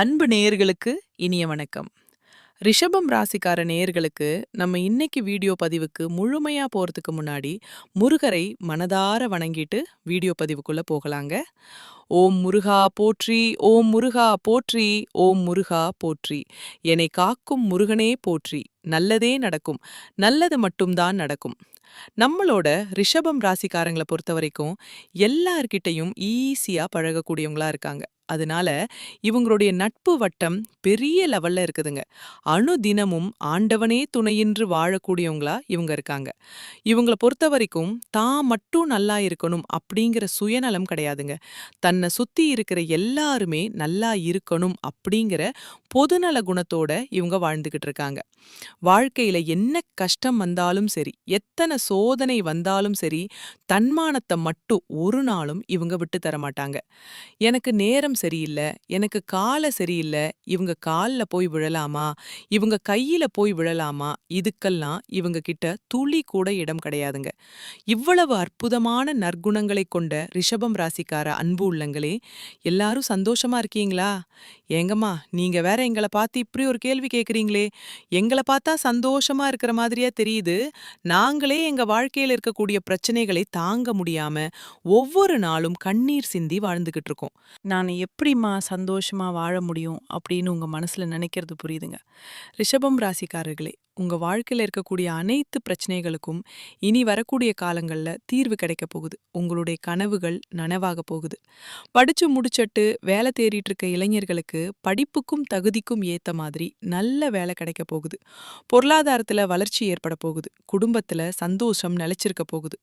அன்பு நேயர்களுக்கு இனிய வணக்கம். ரிஷபம் ராசிக்கார நேயர்களுக்கு நம்ம இன்னைக்கு வீடியோ பதிவுக்கு முழுமையா போறதுக்கு முன்னாடி முருகரை மனதார வணங்கிட்டு வீடியோ பதிவுக்குள்ளே போகலாங்க. ஓம் முருகா போற்றி ஓம் முருகா போற்றி ஓம் முருகா போற்றி. என்னை காக்கும் முருகனே போற்றி. நல்லதே நடக்கும். நல்லது மட்டும்தான் நடக்கும். நம்மளோட ரிஷபம் ராசிக்காரங்களை பொறுத்த வரைக்கும் எல்லார்கிட்டையும் ஈஸியாக பழகக்கூடியவங்களா இருக்காங்க. அதனால இவங்களுடைய நட்பு வட்டம் பெரிய லெவல்ல இருக்குதுங்க. அணுதினமும் ஆண்டவனே துணையின்று வாழக்கூடியவங்களா இவங்க இருக்காங்க. இவங்கள பொறுத்த வரைக்கும் தான் மட்டும் நல்லா இருக்கணும் அப்படிங்கிற சுயநலம் கிடையாதுங்க. தன்னை சுத்தி இருக்கிற எல்லாருமே நல்லா இருக்கணும் அப்படிங்கிற பொதுநல குணத்தோட இவங்க வாழ்ந்துகிட்டு இருக்காங்க. வாழ்க்கையில என்ன கஷ்டம் வந்தாலும் சரி எத்தனை சோதனை வந்தாலும் சரி தன்மானத்தை மட்டும் ஒரு நாளும் இவங்க விட்டு தர மாட்டாங்க. எனக்கு நேரம் சரியில்லை எனக்கு காலை சரியில்லை இவங்க கால்ல போய் விழலாமா இவங்க கையில போய் விழலாமா இதுக்கெல்லாம் இவங்க கிட்ட துளி கூட இடம் கிடையாதுங்க. இவ்வளவு அற்புதமான நற்குணங்களை கொண்ட ரிஷபம் ராசிக்கார அன்பு உள்ளங்களே எல்லாரும் சந்தோஷமா இருக்கீங்களா? ஏங்கம்மா நீங்க வேற எங்களை பார்த்து இப்படி ஒரு கேள்வி கேக்குறீங்களே எங்களை பார்த்தா சந்தோஷமா இருக்கிற மாதிரியா தெரியுது நாங்களே எங்க வாழ்க்கையில இருக்கக்கூடிய பிரச்சனைகளை தாங்க முடியாம ஒவ்வொரு நாளும் கண்ணீர் சிந்தி வாழ்ந்துகிட்டு இருக்கோம். நான் எப்படிம்மா சந்தோஷமா வாழ முடியும் அப்படின்னு உங்க மனசுல நினைக்கிறது புரியுதுங்க. ரிஷபம் ராசிக்காரர்களே உங்க வாழ்க்கையில இருக்கக்கூடிய அனைத்து பிரச்சனைகளுக்கும் இனி வரக்கூடிய காலங்கள்ல தீர்வு கிடைக்க போகுது. உங்களுடைய கனவுகள் நனவாக போகுது. படிச்சு முடிச்சட்டு வேலை தேடிட்டு இருக்க இளைஞர்களுக்கு படிப்புக்கும் தகுதிக்கும் ஏத்த மாதிரி நல்ல வேலை கிடைக்க போகுது. பொருளாதாரத்துல வளர்ச்சி ஏற்பட போகுது. குடும்பத்துல சந்தோஷம் நிலைச்சிருக்க போகுது.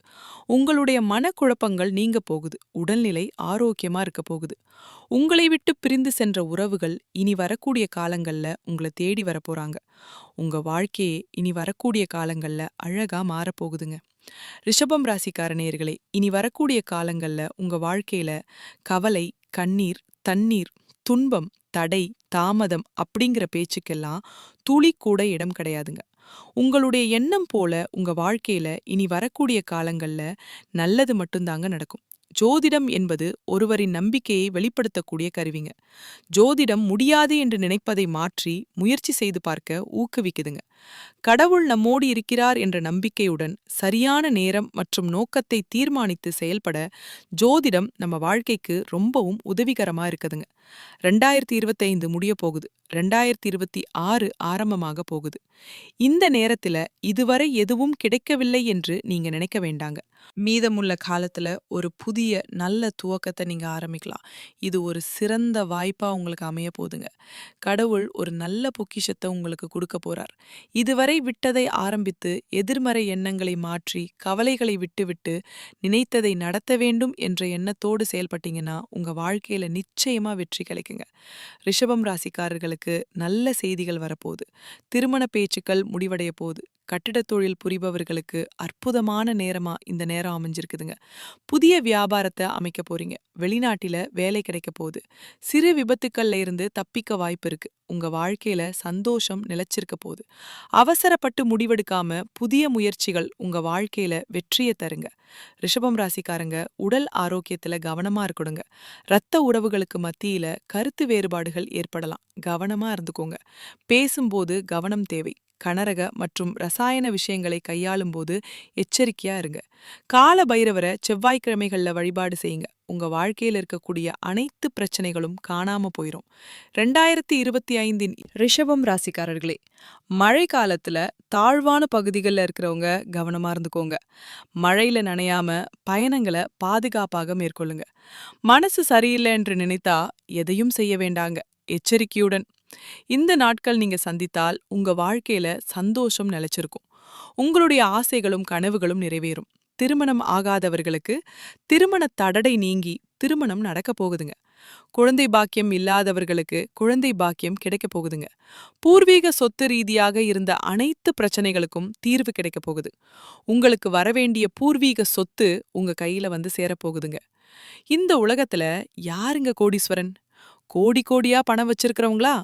உங்களுடைய மனக்குழப்பங்கள் நீங்க போகுது. உடல்நிலை ஆரோக்கியமா இருக்க போகுது. உங்களை விட்டு பிரிந்து சென்ற உறவுகள் இனி வரக்கூடிய காலங்கள்ல உங்களை தேடி வரப் போறாங்க. உங்க வாழ்க்கையே இனி வரக்கூடிய காலங்கள்ல அழகா மாறப்போகுதுங்க. ரிஷபம் ராசிக்கார நேயர்களே இனி வரக்கூடிய காலங்கள்ல உங்க வாழ்க்கையில கவலை கண்ணீர் தண்ணீர் துன்பம் தடை தாமதம் அப்படிங்கிற பேச்சுக்கெல்லாம் துளி கூட இடம் கிடையாதுங்க. உங்களுடைய எண்ணம் போல உங்க வாழ்க்கையில இனி வரக்கூடிய காலங்கள்ல நல்லது மட்டும்தாங்க நடக்கும். ஜோதிடம் என்பது ஒருவரின் நம்பிக்கையை வெளிப்படுத்தக்கூடிய கருவிங்க. ஜோதிடம் முடியாது என்று நினைப்பதை மாற்றி முயற்சி செய்து பார்க்க ஊக்குவிக்குதுங்க. கடவுள் நம்மோடு இருக்கிறார் என்ற நம்பிக்கையுடன் சரியான நேரம் மற்றும் நோக்கத்தை தீர்மானித்து செயல்பட ஜோதிடம் நம்ம வாழ்க்கைக்கு ரொம்பவும் உதவிகரமா இருக்குதுங்க. ரெண்டாயிரத்தி இருபத்தைந்து முடிய போகுது. ரெண்டாயிரத்தி இருபத்தி ஆறு ஆரம்பமாக போகுது. இந்த நேரத்துல இதுவரை எதுவும் கிடைக்கவில்லை என்று நீங்க நினைக்க வேண்டாங்க. மீதமுள்ள காலத்துல ஒரு புதிய நல்ல துவக்கத்தை நீங்க ஆரம்பிக்கலாம். இது ஒரு சிறந்த வாய்ப்பா உங்களுக்கு அமைய போதுங்க கடவுள் ஒரு நல்ல பொக்கிஷத்தை உங்களுக்கு கொடுக்க போறார். இதுவரை விட்டதை ஆரம்பித்து எதிர்மறை எண்ணங்களை மாற்றி கவலைகளை விட்டுவிட்டு நினைத்ததை நடத்த வேண்டும் என்ற எண்ணத்தோடு செயல்பட்டீங்கன்னா உங்க வாழ்க்கையில நிச்சயமா வெற்றி கிடைக்குங்க. ரிஷபம் ராசிக்காரர்களுக்கு நல்ல செய்திகள் வரப்போகுது. திருமண பேச்சுக்கள் முடிவடைய போகுது. கட்டிடத் தொழில் புரிபவர்களுக்கு அற்புதமான நேரமா இந்த நேரம் அமைஞ்சிருக்குதுங்க. புதிய வியாபாரத்தை அமைக்க போறீங்க. வெளிநாட்டில வேலை கிடைக்க போகுது. சிறு விபத்துக்கள்ல இருந்து தப்பிக்க வாய்ப்பு இருக்கு. உங்க வாழ்க்கையில சந்தோஷம் நிலைச்சிருக்க போகுது. அவசரப்பட்டு முடிவெடுக்காம புதிய முயற்சிகள் உங்க வாழ்க்கையில வெற்றியை தருங்க. ரிஷபம் ராசிக்காரங்க உடல் ஆரோக்கியத்துல கவனமா இருக்கணுங்க. ரத்த உறவுகளுக்கு மத்தியில கருத்து வேறுபாடுகள் ஏற்படலாம். கவனமா இருந்துக்கோங்க. பேசும்போது கவனம் தேவை. கனரக மற்றும் ரசாயன விஷயங்களை கையாளும் போது எச்சரிக்கையா இருங்க. கால பைரவரை செவ்வாய்க்கிழமைகள்ல வழிபாடு செய்யுங்க. உங்க வாழ்க்கையில இருக்கக்கூடிய அனைத்து பிரச்சனைகளும் காணாம போயிரும். ரெண்டாயிரத்தி இருபத்தி ஐந்தின் ரிஷபம் ராசிக்காரர்களே மழை காலத்துல தாழ்வான பகுதிகளில் இருக்கிறவங்க கவனமா இருந்துக்கோங்க. மழையில நனையாம பயணங்களை பாதுகாப்பாக மேற்கொள்ளுங்க. மனசு சரியில்லை என்று நினைத்தா எதையும் செய்ய வேண்டாங்க. எச்சரிக்கையுடன் இந்த நாட்கள் நீங்க சந்தித்தால் உங்க வாழ்க்கையில சந்தோஷம் நிலைச்சிருக்கும். உங்களுடைய ஆசைகளும் கனவுகளும் நிறைவேறும். திருமணம் ஆகாதவர்களுக்கு திருமண தடடை நீங்கி திருமணம் நடக்க போகுதுங்க. குழந்தை பாக்கியம் இல்லாதவர்களுக்கு குழந்தை பாக்கியம் கிடைக்க போகுதுங்க. பூர்வீக சொத்து ரீதியாக இருந்த அனைத்து பிரச்சனைகளுக்கும் தீர்வு கிடைக்க போகுது. உங்களுக்கு வரவேண்டிய பூர்வீக சொத்து உங்க கையில வந்து சேரப்போகுதுங்க இந்த உலகத்துல யாருங்க கோடீஸ்வரன்? கோடி கோடியா பணம் வச்சிருக்கிறவங்களா?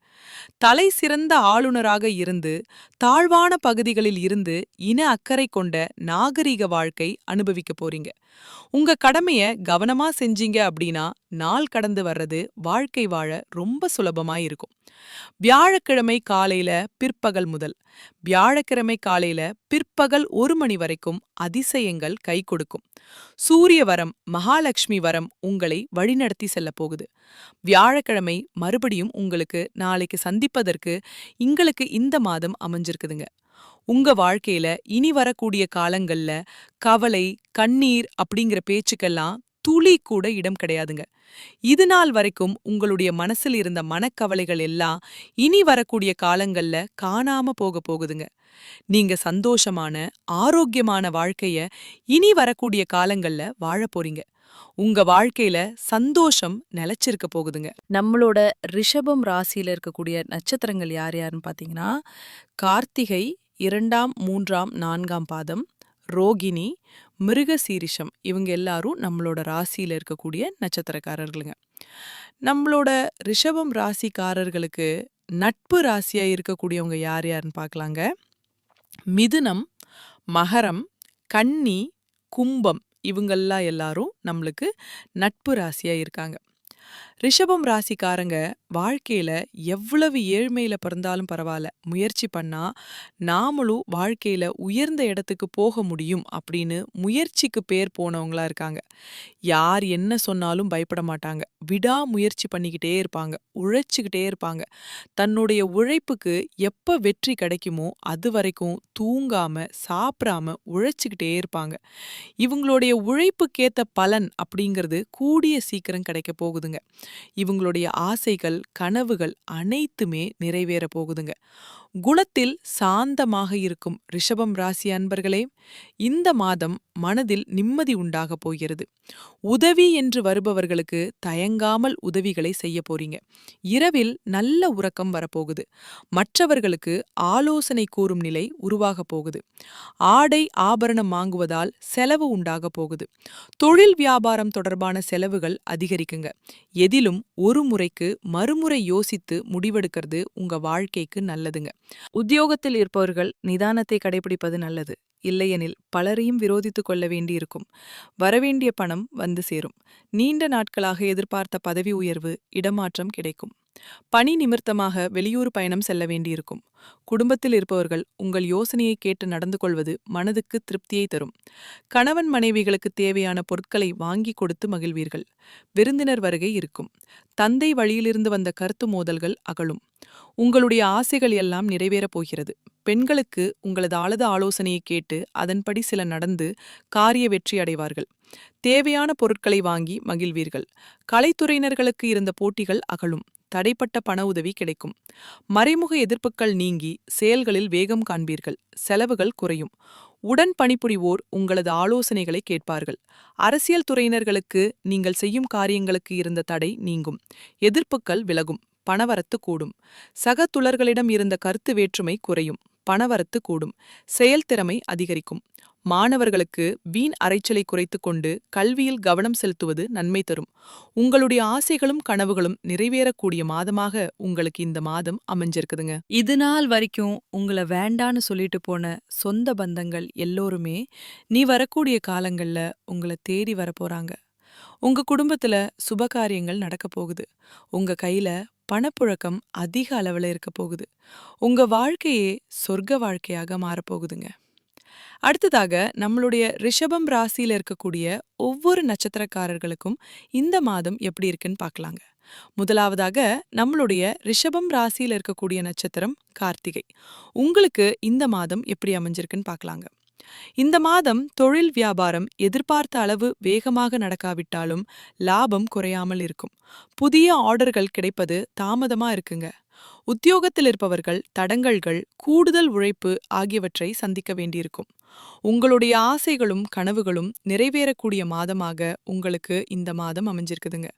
தலை சிறந்த ஆளுநராக இருந்து தாழ்வான பகுதிகளில் இருந்து இன அக்கறை கொண்ட நாகரிக வாழ்க்கை அனுபவிக்க போறீங்க. உங்க கடமைய கவனமா செஞ்சீங்க அப்படின்னா நாள் கடந்து வர்றது வாழ்க்கை வாழ ரொம்ப சுலபமா இருக்கும். வியாழக்கிழமை காலையில பிற்பகல் முதல் வியாழக்கிழமை காலையில பிற்பகல் ஒரு மணி வரைக்கும் அதிசயங்கள் கை கொடுக்கும். சூரிய வரம் மகாலட்சுமி வரம் உங்களை வழிநடத்தி செல்ல போகுது. வியாழக்கிழமை மறுபடியும் உங்களுக்கு நாளைக்கு சந்திப்பதற்கு எங்களுக்கு இந்த மாதம் அமைஞ்சிருக்குதுங்க. உங்க வாழ்க்கையில இனி வரக்கூடிய காலங்கள்ல கவலை கண்ணீர் அப்படிங்கிற பேச்சுக்கெல்லாம் துளி கூட இடம் கிடையாதுங்க. இது நாள் வரைக்கும் உங்களுடைய மனசில் இருந்த மனக்கவலைகள் எல்லாம் இனி வரக்கூடிய காலங்கள்ல காணாம போக போகுதுங்க. நீங்க சந்தோஷமான ஆரோக்கியமான வாழ்க்கைய இனி வரக்கூடிய காலங்கள்ல வாழ போறீங்க. உங்க வாழ்க்கையில சந்தோஷம் நிலைச்சிருக்க போகுதுங்க. நம்மளோட ரிஷபம் ராசியில இருக்கக்கூடிய நட்சத்திரங்கள் யார் யாருன்னு பாத்தீங்கன்னா கார்த்திகை இரண்டாம் மூன்றாம் நான்காம் பாதம் ரோகிணி மிருகசீரிஷம் இவங்க எல்லாரும் நம்மளோட ராசியில் இருக்கக்கூடிய நட்சத்திரக்காரர்களுங்க. நம்மளோட ரிஷபம் ராசிக்காரர்களுக்கு நட்பு ராசியாக இருக்கக்கூடியவங்க யார் யாருன்னு பார்க்கலாங்க. மிதுனம் மகரம் கன்னி கும்பம் இவங்கெல்லாம் எல்லாரும் நம்மளுக்கு நட்பு ராசியாக இருக்காங்க. ரிஷபம் ராசிக்காரங்க வாழ்க்கையில எவ்வளவு ஏழ்மையில பிறந்தாலும் பரவாயில்ல. முயற்சி பண்ணா நாமளும் வாழ்க்கையில உயர்ந்த இடத்துக்கு போக முடியும் அப்படின்னு முயற்சிக்கு பேர் போனவங்களா இருக்காங்க. யார் என்ன சொன்னாலும் பயப்பட மாட்டாங்க. விடா முயற்சி பண்ணிக்கிட்டே இருப்பாங்க. உழைச்சிக்கிட்டே இருப்பாங்க. தன்னுடைய உழைப்புக்கு எப்ப வெற்றி கிடைக்குமோ அது வரைக்கும் தூங்காம சாப்பிடாம உழைச்சிக்கிட்டே இருப்பாங்க. இவங்களுடைய உழைப்புக்கேத்த பலன் அப்படிங்கிறது கூடிய சீக்கிரம் கிடைக்க போகுதுங்க. இவங்களுடைய ஆசைகள் கனவுகள் அனைத்துமே நிறைவேற போகுதுங்க. குணத்தில் சாந்தமாக இருக்கும் ரிஷபம் ராசி அன்பர்களே இந்த மாதம் மனதில் நிம்மதி உண்டாகப் போகிறது. உதவி என்று வருபவர்களுக்கு தயங்காமல் உதவிகளை செய்ய போறீங்க. இரவில் நல்ல உறக்கம் வரப்போகுது. மற்றவர்களுக்கு ஆலோசனை கூறும் நிலை உருவாகப் போகுது. ஆடை ஆபரணம் வாங்குவதால் செலவு உண்டாக போகுது. தொழில் வியாபாரம் தொடர்பான செலவுகள் அதிகரிக்குங்க. எதிலும் ஒரு முறைக்கு மறுமுறை யோசித்து முடிவெடுக்கிறது உங்க வாழ்க்கைக்கு நல்லதுங்க. உத்தியோகத்தில் இருப்பவர்கள் நிதானத்தை கடைபிடிப்பது நல்லது. இல்லையெனில் பலரையும் விரோதித்துக் கொள்ள வேண்டியிருக்கும். வரவேண்டிய பணம் வந்து சேரும். நீண்ட நாட்களாக எதிர்பார்த்த பதவி உயர்வு இடமாற்றம் கிடைக்கும். பணி நிமித்தமாக வெளியூர் பயணம் செல்ல வேண்டியிருக்கும். குடும்பத்தில் இருப்பவர்கள் உங்கள் யோசனையை கேட்டு நடந்து கொள்வது மனதுக்கு திருப்தியை தரும். கணவன் மனைவிகளுக்கு தேவையான பொருட்களை வாங்கி கொடுத்து மகிழ்வீர்கள். விருந்தினர் வருகை இருக்கும். தந்தை வழியிலிருந்து வந்த கருத்து மோதல்கள் அகலும். உங்களுடைய ஆசைகள் எல்லாம் நிறைவேறப் போகிறது. பெண்களுக்கு உங்களது ஆழத ஆலோசனையை கேட்டு அதன்படி சில நடந்து காரிய வெற்றி அடைவார்கள். தேவையான பொருட்களை வாங்கி மகிழ்வீர்கள். கலைத்துறையினர்களுக்கு இருந்த போட்டிகள் அகலும். தடைப்பட்ட பண உதவி கிடைக்கும். மறைமுக எதிர்ப்புகள் நீங்கி செயல்களில் வேகம் காண்பீர்கள். செலவுகள் குறையும். உடன் பணிபுரிவோர் உங்களது ஆலோசனைகளை கேட்பார்கள். அரசியல் துறையினர்களுக்கு நீங்கள் செய்யும் காரியங்களுக்கு இருந்த தடை நீங்கும். எதிர்ப்புகள் விலகும். பணவரத்து கூடும். சக துளர்களிடம் இருந்த கருத்து வேற்றுமை குறையும். பணவரத்து கூடும். செயல்திறமை அதிகரிக்கும். மாணவர்களுக்கு வீண் அரைச்சலை குறைத்துக்கொண்டு கல்வியில் கவனம் செலுத்துவது நன்மை தரும். உங்களுடைய ஆசைகளும் கனவுகளும் நிறைவேறக்கூடிய மாதமாக உங்களுக்கு இந்த மாதம் அமைஞ்சிருக்குதுங்க. இது நாள் வரைக்கும் உங்களை வேண்டான்னு சொல்லிட்டு போன சொந்த பந்தங்கள் எல்லோருமே நீ வரக்கூடிய காலங்கள்ல உங்களை தேடி வரப்போறாங்க உங்க குடும்பத்துல சுபகாரியங்கள் நடக்க போகுது. உங்க கையில பணப்புழக்கம் அதிக அளவுல இருக்க போகுது. உங்க வாழ்க்கையே சொர்க்க வாழ்க்கையாக மாறப்போகுதுங்க அடுத்ததாக நம்மளுடைய ரிஷபம் ராசியில் இருக்கக்கூடிய ஒவ்வொரு நட்சத்திரக்காரர்களுக்கும் இந்த மாதம் எப்படி இருக்குன்னு பார்க்கலாங்க. முதலாவதாக நம்மளுடைய ரிஷபம் ராசியில இருக்கக்கூடிய நட்சத்திரம் கார்த்திகை. உங்களுக்கு இந்த மாதம் எப்படி அமைஞ்சிருக்குன்னு பார்க்கலாங்க. இந்த மாதம் தொழில் வியாபாரம் எதிர்பார்த்த அளவு வேகமாக நடக்காவிட்டாலும் லாபம் குறையாமல் இருக்கும். புதிய ஆர்டர்கள் கிடைப்பது தாமதமா இருக்குங்க. உத்தியோகத்தில் இருப்பவர்கள் தடங்கல்கள் கூடுதல் உழைப்பு ஆகியவற்றை சந்திக்க வேண்டியிருக்கும். உங்களுடைய ஆசைகளும் கனவுகளும் நிறைவேறக்கூடிய மாதமாக உங்களுக்கு இந்த மாதம் அமைஞ்சிருக்குதுங்க.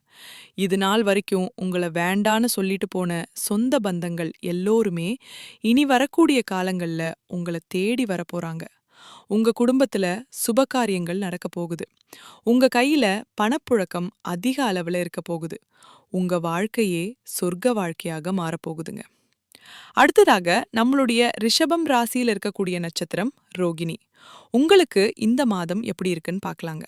இது நாள் வரைக்கும் உங்களை வேண்டான்னு சொல்லிட்டு போன சொந்த பந்தங்கள் எல்லோருமே இனி வரக்கூடிய காலங்கள்ல உங்களை தேடி வரப்போறாங்க. உங்க குடும்பத்துல சுபகாரியங்கள் நடக்க போகுது. உங்க கையில பணப்புழக்கம் அதிக அளவுல இருக்க போகுது. உங்க வாழ்க்கையே சொர்க்க வாழ்க்கையாக மாறப்போகுதுங்க அடுத்ததாக நம்மளுடைய ரிஷபம் ராசியில் இருக்கக்கூடிய நட்சத்திரம் ரோகிணி. உங்களுக்கு இந்த மாதம் எப்படி இருக்குன்னு பார்க்கலாங்க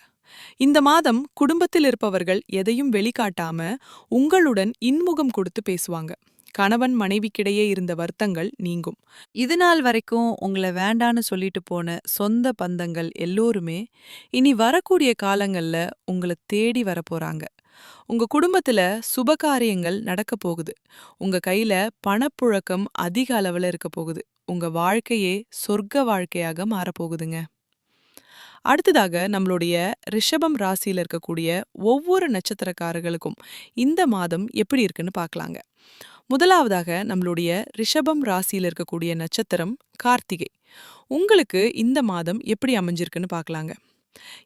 இந்த மாதம் குடும்பத்தில் இருப்பவர்கள் எதையும் வெளிக்காட்டாம உங்களுடன் இன்முகம் கொடுத்து பேசுவாங்க. கணவன் மனைவிக்கிடையே இருந்த வருத்தங்கள் நீங்கும். இது நாள் வரைக்கும் உங்களை வேண்டான்னு சொல்லிட்டு போன சொந்த பந்தங்கள் எல்லோருமே இனி வரக்கூடிய காலங்கள்ல உங்களை தேடி வரப்போறாங்க உங்க குடும்பத்துல சுபகாரியங்கள் நடக்க போகுது. உங்க கையில பணப்புழக்கம் அதிக அளவுல இருக்க போகுது. உங்க வாழ்க்கையே சொர்க்க வாழ்க்கையாக மாறப்போகுதுங்க. அடுத்ததாக நம்மளுடைய ரிஷபம் ராசியில இருக்கக்கூடிய ஒவ்வொரு நட்சத்திரக்காரர்களுக்கும் இந்த மாதம் எப்படி இருக்குன்னு பார்க்கலாங்க. முதலாவதாக நம்மளுடைய ரிஷபம் ராசியில் இருக்கக்கூடிய நட்சத்திரம் கார்த்திகை. உங்களுக்கு இந்த மாதம் எப்படி அமைஞ்சிருக்குன்னு பார்க்கலாங்க.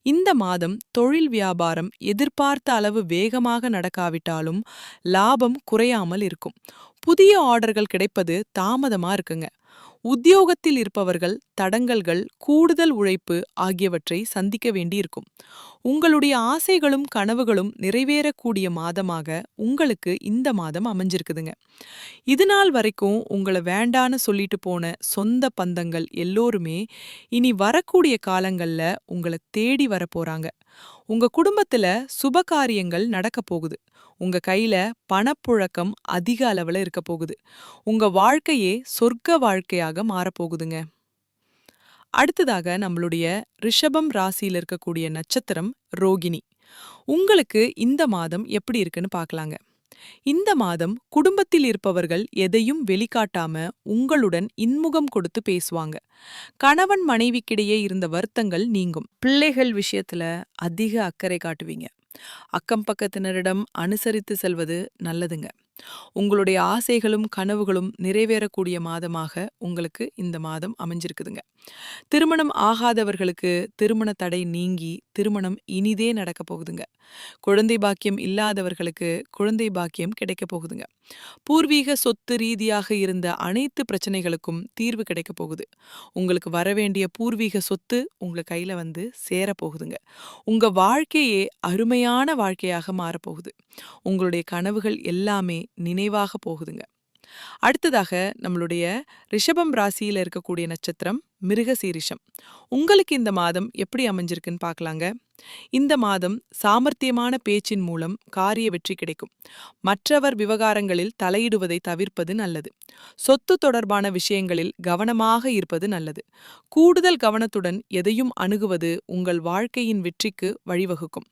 இந்த மாதம் தொழில் வியாபாரம் எதிர்பார்த்த அளவு வேகமாக நடக்காவிட்டாலும் லாபம் குறையாமல் இருக்கும். புதிய ஆர்டர்கள் கிடைப்பது தாமதமா இருக்குங்க. உத்தியோகத்தில் இருப்பவர்கள் தடங்கல்கள் கூடுதல் உழைப்பு ஆகியவற்றை சந்திக்க வேண்டியிருக்கும். உங்களுடைய ஆசைகளும் கனவுகளும் நிறைவேறக்கூடிய மாதமாக உங்களுக்கு இந்த மாதம் அமைஞ்சிருக்குதுங்க. இது நாள் வரைக்கும் உங்களை வேண்டான்னு சொல்லிட்டு போன சொந்த பந்தங்கள் எல்லோருமே இனி வரக்கூடிய காலங்கள்ல உங்களை தேடி வர போறாங்க. உங்க குடும்பத்துல சுபகாரியங்கள் நடக்க போகுது. உங்க கையில பணப்புழக்கம் அதிக அளவுல இருக்க போகுது. உங்க வாழ்க்கையே சொர்க்க வாழ்க்கையாக மாறப்போகுதுங்க அடுத்ததாக நம்மளுடைய ரிஷபம் ராசியில் இருக்கக்கூடிய நட்சத்திரம் ரோகிணி. உங்களுக்கு இந்த மாதம் எப்படி இருக்குன்னு பார்க்கலாங்க. இந்த மாதம் குடும்பத்தில் இருப்பவர்கள் எதையும் வெளிக்காட்டாம உங்களுடன் இன்முகம் கொடுத்து பேசுவாங்க. கணவன் மனைவிக்கிடையே இருந்த வருத்தங்கள் நீங்கும். பிள்ளைகள் விஷயத்துல அதிக அக்கறை காட்டுவீங்க. அக்கம் பக்கத்தினரிடம் அனுசரித்து செல்வது நல்லதுங்க. உங்களுடைய ஆசைகளும் கனவுகளும் நிறைவேறக்கூடிய மாதமாக உங்களுக்கு இந்த மாதம் அமைஞ்சிருக்குதுங்க. திருமணம் ஆகாதவர்களுக்கு திருமண தடை நீங்கி திருமணம் இனிதே நடக்க போகுதுங்க. குழந்தை பாக்கியம் இல்லாதவர்களுக்கு குழந்தை பாக்கியம் கிடைக்க போகுதுங்க. பூர்வீக சொத்து ரீதியாக இருந்த அனைத்து பிரச்சனைகளுக்கும் தீர்வு கிடைக்க போகுது. உங்களுக்கு வரவேண்டிய பூர்வீக சொத்து உங்க கையில வந்து சேர போகுதுங்க உங்க வாழ்க்கையே அருமையான வாழ்க்கையாக மாறப்போகுது உங்களுடைய கனவுகள் எல்லாமே நினைவாக போகுதுங்க. அடுத்ததாக நம்மளுடைய ரிஷபம் ராசியில இருக்கக்கூடிய நட்சத்திரம் மிருகசீரிஷம். உங்களுக்கு இந்த மாதம் எப்படி அமைஞ்சிருக்குன்னு பார்க்கலாங்க. இந்த மாதம் சாமர்த்தியமான பேச்சின் மூலம் காரிய வெற்றி கிடைக்கும். மற்றவர் விவகாரங்களில் தலையிடுவதை தவிர்ப்பது நல்லது. சொத்து தொடர்பான விஷயங்களில் கவனமாக இருப்பது நல்லது. கூடுதல் கவனத்துடன் எதையும் அணுகுவது உங்கள் வாழ்க்கையின் வெற்றிக்கு வழிவகுக்கும்.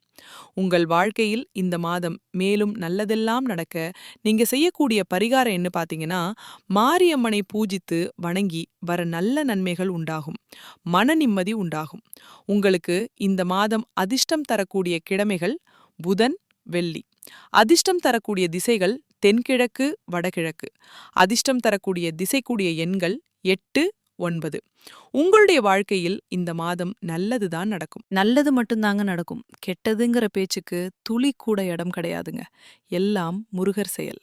உங்கள் வாழ்க்கையில் இந்த மாதம் மேலும் நல்லதெல்லாம் நடக்க நீங்க செய்யக்கூடிய பரிகாரம் என்ன பாத்தீங்கன்னா மாரியம்மனை பூஜித்து வணங்கி வர நல்ல நன்மைகள் உண்டாகும். மன நிம்மதி உண்டாகும். உங்களுக்கு இந்த மாதம் அதிர்ஷ்டம் தரக்கூடிய கிழமைகள் புதன் வெள்ளி. அதிர்ஷ்டம் தரக்கூடிய திசைகள் தென்கிழக்கு வடகிழக்கு. அதிர்ஷ்டம் தரக்கூடிய திசைக்கூடிய எண்கள் எட்டு ஒன்பது. உங்களுடைய வாழ்க்கையில் இந்த மாதம் நல்லதுதான் நடக்கும். நல்லது மட்டும்தாங்க நடக்கும். கெட்டதுங்கிற பேச்சுக்கு துளி கூட இடம் கிடையாதுங்க. எல்லாம் முருகர் செயல்.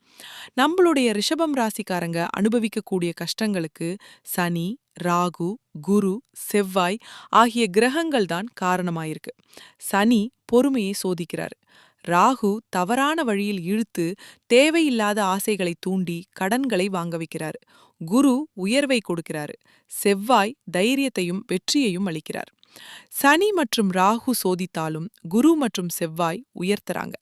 நம்மளுடைய ரிஷபம் ராசிக்காரங்க அனுபவிக்கக்கூடிய கஷ்டங்களுக்கு சனி ராகு குரு செவ்வாய் ஆகிய கிரகங்கள் தான் காரணமாயிருக்கு. சனி பொறுமையை சோதிக்கிறாரு. ராகு தவறான வழியில் இழுத்து தேவையில்லாத ஆசைகளை தூண்டி கடன்களை வாங்க வைக்கிறாரு. குரு உயர்வை கொடுக்கிறாரு. செவ்வாய் தைரியத்தையும் வெற்றியையும் அளிக்கிறார். சனி மற்றும் ராகு சோதித்தாலும் குரு மற்றும் செவ்வாய் உயர்த்துறாங்க.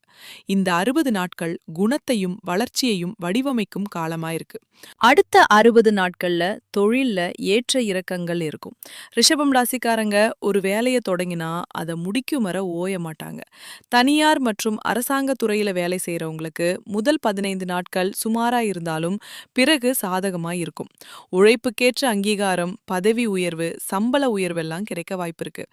இந்த அறுபது நாட்கள் குணத்தையும் வளர்ச்சியையும் வடிவமைக்கும் காலமாயிருக்கு. அடுத்த அறுபது நாட்கள்ல தொழில்ல ஏற்ற இறக்கங்கள் இருக்கும். ரிஷபம் ராசிக்காரங்க ஒரு வேலையை தொடங்கினா அதை முடிக்கும் வர ஓய மாட்டாங்க. தனியார் மற்றும் அரசாங்க துறையில வேலை செய்யறவங்களுக்கு முதல் பதினைந்து நாட்கள் சுமாரா இருந்தாலும் பிறகு சாதகமா இருக்கும். உழைப்புக்கேற்ற அங்கீகாரம் பதவி உயர்வு சம்பள உயர்வெல்லாம் கிடைக்க வாய்ப்பு வாய்ப்பிருக்கு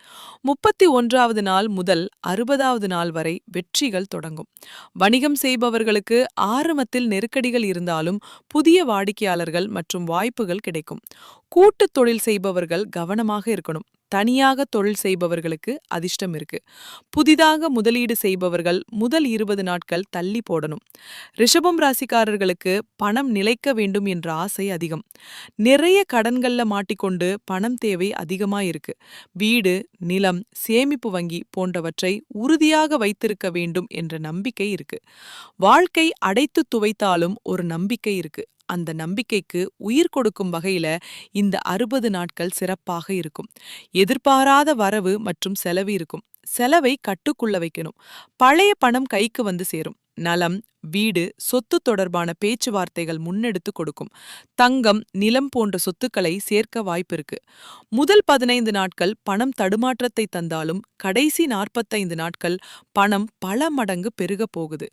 முப்பத்தி ஒன்றாவது நாள் முதல் அறுபதாவது நாள் வரை வெற்றிகள் தொடங்கும். வணிகம் செய்பவர்களுக்கு ஆரம்பத்தில் நெருக்கடிகள் இருந்தாலும் புதிய வாடிக்கையாளர்கள் மற்றும் வாய்ப்புகள் கிடைக்கும். கூட்டு தொழில் செய்பவர்கள் கவனமாக இருக்கணும். தனியாக தொழில் செய்பவர்களுக்கு அதிர்ஷ்டம் இருக்கு. புதிதாக முதலீடு செய்பவர்கள் முதல் இருபது நாட்கள் தள்ளி போடணும். ரிஷபம் ராசிக்காரர்களுக்கு பணம் நிலைக்க வேண்டும் என்ற ஆசை அதிகம். நிறைய கடன்கள்ல மாட்டிக்கொண்டு பணம் தேவை அதிகமா இருக்கு. வீடு நிலம் சேமிப்பு வங்கி போன்றவற்றை உறுதியாக வைத்திருக்க வேண்டும் என்ற நம்பிக்கை இருக்கு. வாழ்க்கை அடைத்து துவைத்தாலும் ஒரு நம்பிக்கை இருக்கு. அந்த நம்பிக்கைக்கு உயிர் கொடுக்கும் வகையில இந்த அறுபது நாட்கள் சிறப்பாக இருக்கும். எதிர்பாராத வரவு மற்றும் செலவு இருக்கும். செலவை கட்டுக்குள்ள வைக்கணும். பழைய பணம் கைக்கு வந்து சேரும். நலம் வீடு சொத்து தொடர்பான பேச்சுவார்த்தைகள் முன்னெடுத்து கொடுக்கும். தங்கம் நிலம் போன்ற சொத்துக்களை சேர்க்க வாய்ப்பிருக்கு. முதல் பதினைந்து நாட்கள் பணம் தடுமாற்றத்தை தந்தாலும் கடைசி நாற்பத்தைந்து நாட்கள் பணம் பல மடங்கு பெருகப் போகுது.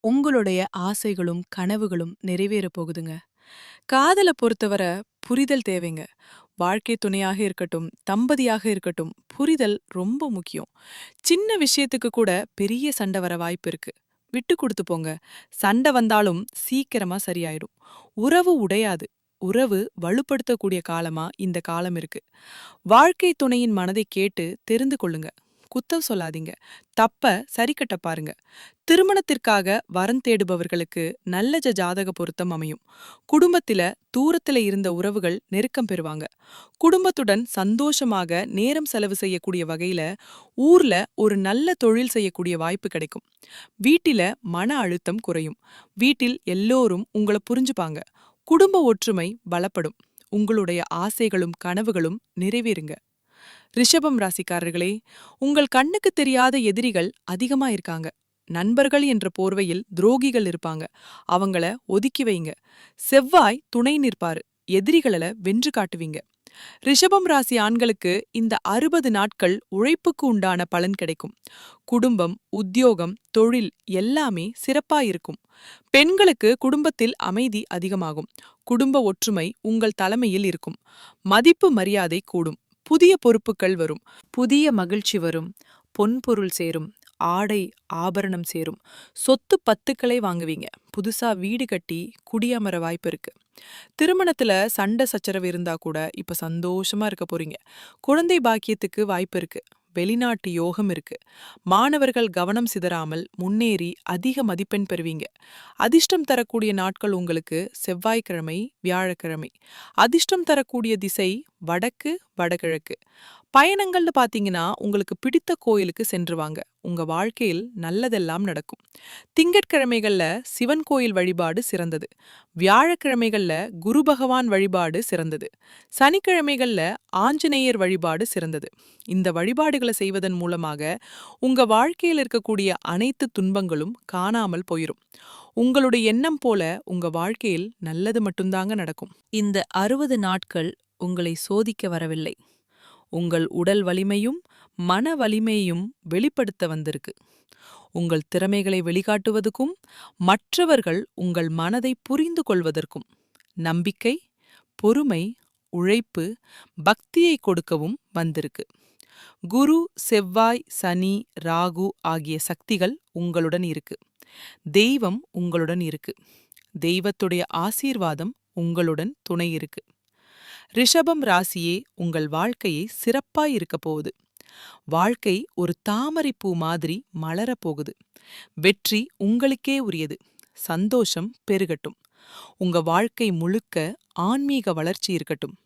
உங்களுடைய ஆசைகளும் கனவுகளும் நிறைவேறப் போகுதுங்க. காதலை பொறுத்தவரை புரிதல் தேவைங்க. வாழ்க்கை துணையாக இருக்கட்டும் தம்பதியாக இருக்கட்டும் புரிதல் ரொம்ப முக்கியம். சின்ன விஷயத்துக்கு கூட பெரிய சண்டை வர வாய்ப்பு இருக்கு விட்டு கொடுத்து போங்க. சண்டை வந்தாலும் சீக்கிரமா சரியாயிடும். உறவு உடையாது. உறவு வலுப்படுத்தக்கூடிய காலமா இந்த காலம் இருக்கு. வாழ்க்கை துணையின் மனதை கேட்டு தெரிந்து கொள்ளுங்க. குத்தம் சொல்லாதீங்க. தப்ப சரிக்கட்ட பாருங்க. திருமணத்திற்காக வரன் தேடுபவர்களுக்கு நல்ல ஜ- ஜாதக பொருத்தம் அமையும். குடும்பத்தில தூரத்துல இருந்த உறவுகள் நெருக்கம் பெறுவாங்க. குடும்பத்துடன் சந்தோஷமாக நேரம் செலவு செய்யக்கூடிய வகையில ஊர்ல ஒரு நல்ல தொழில் செய்யக்கூடிய வாய்ப்பு கிடைக்கும். வீட்டில மன அழுத்தம் குறையும். வீட்டில் எல்லோரும் உங்களை புரிஞ்சுப்பாங்க. குடும்ப ஒற்றுமை பலப்படும். உங்களுடைய ஆசைகளும் கனவுகளும் நிறைவேறுங்க. ரிஷபம் ராசிக்காரர்களே உங்கள் கண்ணுக்கு தெரியாத எதிரிகள் அதிகமா இருக்காங்க. நண்பர்கள் என்ற போர்வையில் துரோகிகள் இருப்பாங்க. அவங்கள ஒதுக்கி வைங்க. செவ்வாய் துணை நிற்பாரு. எதிரிகள வென்று காட்டுவீங்க. ரிஷபம் ராசி ஆண்களுக்கு இந்த அறுபது நாட்கள் உழைப்புக்கு உண்டான பலன் கிடைக்கும். குடும்பம் உத்தியோகம் தொழில் எல்லாமே சிறப்பா இருக்கும். பெண்களுக்கு குடும்பத்தில் அமைதி அதிகமாகும். குடும்ப ஒற்றுமை உங்கள் தலைமையில் இருக்கும். மதிப்பு மரியாதை கூடும். புதிய பொறுப்புகள் வரும் புதிய மகிழ்ச்சி வரும் பொன்பொருள் சேரும் ஆடை ஆபரணம் சேரும். சொத்து பத்துக்களை வாங்குவீங்க. புதுசா வீடு கட்டி குடியமர வாய்ப்பு இருக்கு. திருமணத்துல சண்டை சச்சரவு இருந்தா கூட இப்ப சந்தோஷமா இருக்க போறீங்க. குழந்தை பாக்கியத்துக்கு வாய்ப்பு இருக்கு. வெளிநாட்டு யோகம் இருக்கு. மாணவர்கள் கவனம் சிதறாமல் முன்னேறி அதிக மதிப்பெண் பெறுவீங்க. அதிர்ஷ்டம் தரக்கூடிய நாட்கள் உங்களுக்கு செவ்வாய்க்கிழமை வியாழக்கிழமை. அதிர்ஷ்டம் தரக்கூடிய திசை வடக்கு வடகிழக்கு. பயணங்கள்னு பாத்தீங்கன்னா உங்களுக்கு பிடித்த கோயிலுக்கு சென்றுவாங்க. உங்க வாழ்க்கையில் நல்லதெல்லாம் நடக்கும். திங்கட்கிழமைகள்ல சிவன் கோயில் வழிபாடு சிறந்தது. வியாழக்கிழமைகள்ல குரு பகவான் வழிபாடு சிறந்தது. சனிக்கிழமைகள்ல ஆஞ்சநேயர் வழிபாடு சிறந்தது. இந்த வழிபாடுகளை செய்வதன் மூலமாக உங்க வாழ்க்கையில் இருக்கக்கூடிய அனைத்து துன்பங்களும் காணாமல் போயிரும். உங்களுடைய எண்ணம் போல உங்க வாழ்க்கையில் நல்லது மட்டும்தாங்க நடக்கும். இந்த அறுபது நாட்கள் உங்களை சோதிக்க வரவில்லை. உங்கள் உடல் வலிமையும் மன வலிமையும் வெளிப்படுத்த வந்திருக்கு. உங்கள் திறமைகளை வெளிக்காட்டுவதற்கும் மற்றவர்கள் உங்கள் மனதை புரிந்து கொள்வதற்கும் நம்பிக்கை பொறுமை உழைப்பு பக்தியை கொடுக்கவும் வந்திருக்கு. குரு செவ்வாய் சனி ராகு ஆகிய சக்திகள் உங்களுடன் இருக்கு. தெய்வம் உங்களுடன் இருக்கு. தெய்வத்துடைய ஆசீர்வாதம் உங்களுடன் துணை இருக்கு. ரிஷபம் ராசியே உங்கள் வாழ்க்கையை சிறப்பாய் இருக்க போகுது. வாழ்க்கை ஒரு தாமரை பூ மாதிரி மலரப் போகுது. வெற்றி உங்களுக்கே உரியது. சந்தோஷம் பெருகட்டும். உங்க வாழ்க்கை முழுக்க ஆன்மீக வளர்ச்சி இருக்கட்டும்.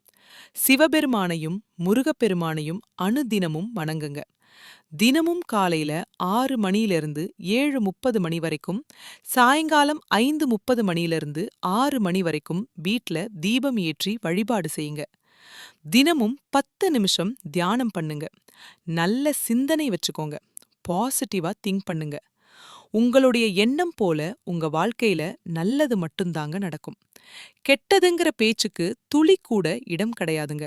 சிவபெருமானையும் முருகப்பெருமானையும் அணுதினமும் வணங்குங்க. தினமும் காலையில ஆறு மணியிலிருந்து ஏழு முப்பது மணி வரைக்கும் சாயங்காலம் ஐந்து முப்பது மணியிலிருந்து ஆறு மணி வரைக்கும் வீட்ல தீபம் ஏற்றி வழிபாடு செய்யுங்க. தினமும் பத்து நிமிஷம் தியானம் பண்ணுங்க. நல்ல சிந்தனை வச்சுக்கோங்க. பாசிட்டிவா திங்க் பண்ணுங்க. உங்களுடைய எண்ணம் போல உங்க வாழ்க்கையில நல்லது மட்டும்தாங்க நடக்கும். கெட்டதுங்கிற பேச்சுக்கு துளி கூட இடம் கிடையாதுங்க.